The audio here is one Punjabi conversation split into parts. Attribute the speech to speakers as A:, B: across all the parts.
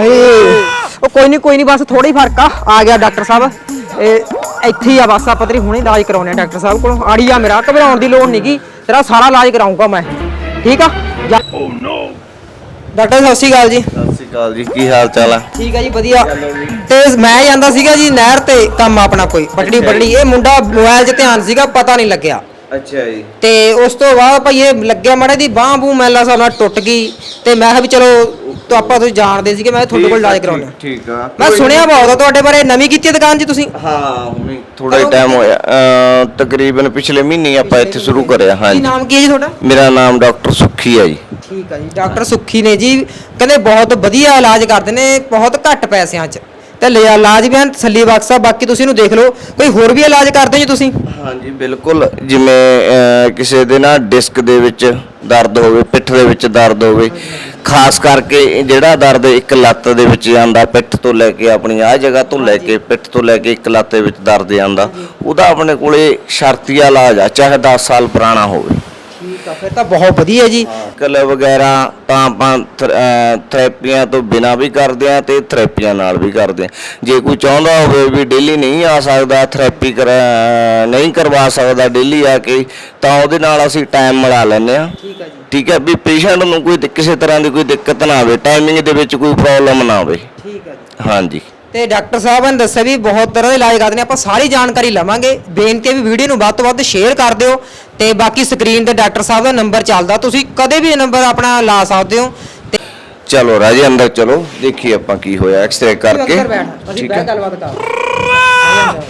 A: ਏ ਉਹ ਕੋਈ ਨਹੀਂ ਕੋਈ ਨਹੀਂ ਬਸ ਥੋੜਾ ਹੀ ਫ਼ਰਕ ਆ। ਆ ਗਿਆ ਡਾਕਟਰ ਸਾਹਿਬ। ਇਹ ਇੱਥੇ ਹੀ ਆ ਬਸ ਆਪਾਂ ਤੇਰੀ ਹੁਣੇ ਇਲਾਜ ਕਰਾਉਣੇ ਆ ਡਾਕਟਰ ਸਾਹਿਬ ਕੋਲੋਂ। ਆੜੀ ਆ ਮੇਰਾ ਘਬਰਾਉਣ ਦੀ ਲੋੜ ਨਹੀਂਗੀ ਤੇਰਾ ਸਾਰਾ ਇਲਾਜ ਕਰਾਉਂਗਾ ਮੈਂ। ਠੀਕ ਆ? ਜਾ- ਡਾਕਟਰ ਸਤਿ ਸ਼੍ਰੀ ਅਕਾਲ ਜੀ।
B: ਸਤਿ ਸ਼੍ਰੀ ਅਕਾਲ ਜੀ ਕੀ ਹਾਲ ਚਾਲ ਆ?
A: ਠੀਕ ਹੈ ਜੀ ਵਧੀਆ। ਤੇ ਮੈਂ ਜਾਂਦਾ ਸੀਗਾ ਜੀ ਨਹਿਰ ਤੇ ਕੰਮ ਆਪਣਾ ਕੋਈ ਪਟੜੀ ਪਟੜੀ ਇਹ ਮੁੰਡਾ ਮੋਬਾਈਲ 'ਚ ਧਿਆਨ ਸੀਗਾ ਪਤਾ ਨਹੀਂ ਲੱਗਿਆ।
B: ਅੱਛਾ ਜੀ।
A: ਤੇ ਉਸ ਤੋਂ ਬਾਅਦ ਭਾਈ ਇਹ ਲੱਗਿਆ ਮਾੜੇ ਦੀ ਬਾਹ ਬੂ ਮੈਲਾ ਸਾਲਾ ਟੁੱਟ ਗਈ ਤੇ ਮੈਂ ਕਿਹਾ ਵੀ ਚਲੋ ਤਾਂ ਆਪਾਂ ਤੁਸੀਂ ਜਾਣਦੇ ਸੀਗੇ ਮੈਂ ਤੁਹਾਡੇ ਕੋਲ ਇਲਾਜ ਕਰਾਉਣਾ
B: ਠੀਕ ਆ।
A: ਮੈਂ ਸੁਣਿਆ ਬਹੁਤ ਆ ਤੁਹਾਡੇ ਬਾਰੇ ਨਵੀਂ ਕੀਤੀ ਹੈ ਦੁਕਾਨ ਜੀ ਤੁਸੀਂ?
B: ਹਾਂ ਹੁਣੀ ਥੋੜਾ ਹੀ ਟਾਈਮ ਹੋਇਆ। ਅਹ, ਤਕਰੀਬਨ ਪਿਛਲੇ ਮਹੀਨੇ ਆਪਾਂ ਇੱਥੇ ਸ਼ੁਰੂ ਕਰਿਆ
A: ਕੀ
B: ਹਾਂਜੀ।
A: ਨਾਮ ਕੀ ਹੈ ਜੀ ਤੁਹਾਡਾ?
B: ਮੇਰਾ ਨਾਮ ਡਾਕਟਰ ਸੁੱਖੀ ਹੈ ਜੀ।
A: ਠੀਕ ਹੈ ਜੀ ਡਾਕਟਰ ਸੁੱਖੀ ਨੇ ਜੀ ਕਹਿੰਦੇ ਬਹੁਤ ਵਧੀਆ ਇਲਾਜ ਕਰਦੇ ਨੇ ਬਹੁਤ ਘੱਟ ਪੈਸਿਆਂ 'ਚ। ਤੇ ਲਿਆ ਇਲਾਜ ਤਸੱਲੀ ਬਖਸ਼ਾ ਬਾਕੀ ਤੁਸੀਂ ਇਹਨੂੰ ਦੇਖ ਲਓ। ਕੋਈ ਹੋਰ ਵੀ ਇਲਾਜ ਕਰਦੇ ਜੀ ਤੁਸੀਂ?
B: ਹਾਂਜੀ ਬਿਲਕੁਲ। ਜਿਵੇਂ ਅਹ, ਕਿਸੇ ਦੇ ਨਾ ਡਿਸਕ ਦੇ ਵਿੱਚ ਦਰਦ ਹੋਵੇ ਪਿੱਠ ਦੇ ਵਿੱਚ ਦਰਦ ਹੋਵੇ ਖਾਸ ਕਰਕੇ ਇਹ ਜਿਹੜਾ ਦਰਦ ਇੱਕ ਲੱਤ ਦੇ ਵਿੱਚ ਜਾਂਦਾ ਪਿੱਠ ਤੋਂ ਲੈ ਕੇ ਆਪਣੀ ਆਹ ਜਗ੍ਹਾ ਤੋਂ ਲੈ ਕੇ ਪਿੱਠ ਤੋਂ ਲੈ ਕੇ ਇੱਕ ਲੱਤ ਦੇ ਵਿੱਚ ਦਰਦ ਜਾਂਦਾ ਉਹਦਾ ਆਪਣੇ ਕੋਲੇ ਸ਼ਰਤੀਆ ਇਲਾਜ ਆ ਚਾਹੇ 10 ਸਾਲ ਪੁਰਾਣਾ ਹੋਵੇ।
A: ਠੀਕ ਆ ਫਿਰ ਤਾਂ ਬਹੁਤ ਵਧੀਆ ਜੀ।
B: ਕਲ ਵਗੈਰਾ ਤਾਂ ਆਪਾਂ ਥੈਰੇਪੀਆਂ ਤੋਂ ਬਿਨਾ ਵੀ ਕਰਦੇ ਆ ਤੇ ਥੈਰੇਪੀਆਂ ਨਾਲ ਵੀ ਕਰਦੇ ਆ ਜੇ ਕੋਈ ਚਾਹੁੰਦਾ ਹੋਵੇ ਵੀ ਡੇਲੀ ਨਹੀਂ ਆ ਸਕਦਾ ਥੈਰੇਪੀ ਕਰ ਨਹੀਂ ਕਰਵਾ ਸਕਦਾ ਡੇਲੀ ਆ ਕੇ ਤਾਂ ਉਹਦੇ ਨਾਲ ਅਸੀਂ ਟਾਈਮ ਮਿਲਾ ਲੈਂਦੇ ਆ
A: ਠੀਕ ਜੀ।
B: ਠੀਕ ਹੈ ਵੀ ਪੇਸ਼ੈਂਟ ਨੂੰ ਕੋਈ ਕਿਸੇ ਤਰ੍ਹਾਂ ਦੀ ਕੋਈ ਦਿੱਕਤ ਨਾ ਆਵੇ ਟਾਈਮਿੰਗ ਦੇ ਵਿੱਚ ਕੋਈ ਪ੍ਰੋਬਲਮ ਨਾ ਆਵੇ।
A: ਠੀਕ ਹੈ ਜੀ।
B: ਹਾਂਜੀ।
A: ਤੇ ਡਾਕਟਰ ਸਾਹਿਬ ਨੇ ਦੱਸਿਆ ਵੀ ਬਹੁਤ ਤਰ੍ਹਾਂ ਦੇ ਇਲਾਜ ਕਰਦੇ ਨੇ। ਆਪਾਂ ਸਾਰੀ ਜਾਣਕਾਰੀ ਲਵਾਂਗੇ। ਬੇਨਤੀ ਹੈ ਵੀ ਵੀਡੀਓ ਨੂੰ ਵੱਧ ਤੋਂ ਵੱਧ ਸ਼ੇਅਰ ਕਰ ਦਿਓ ਤੇ ਬਾਕੀ ਸਕਰੀਨ ਤੇ ਡਾਕਟਰ ਸਾਹਿਬ ਦਾ ਨੰਬਰ ਚੱਲਦਾ। ਤੁਸੀਂ ਕਦੇ ਵੀ ਇਹ ਨੰਬਰ ਆਪਣਾ ਲਾ ਸਕਦੇ ਹੋ। ਤੇ
B: ਚਲੋ ਰਾਜੇ ਅੰਦਰ ਚਲੋ। ਦੇਖੀਏ ਆਪਾਂ ਕੀ ਹੋਇਆ। ਐਕਸ-ਰੇ ਕਰਕੇ।
A: ਅੰਦਰ ਬੈਠ। ਅਸੀਂ ਗੱਲਬਾਤ ਕਰ।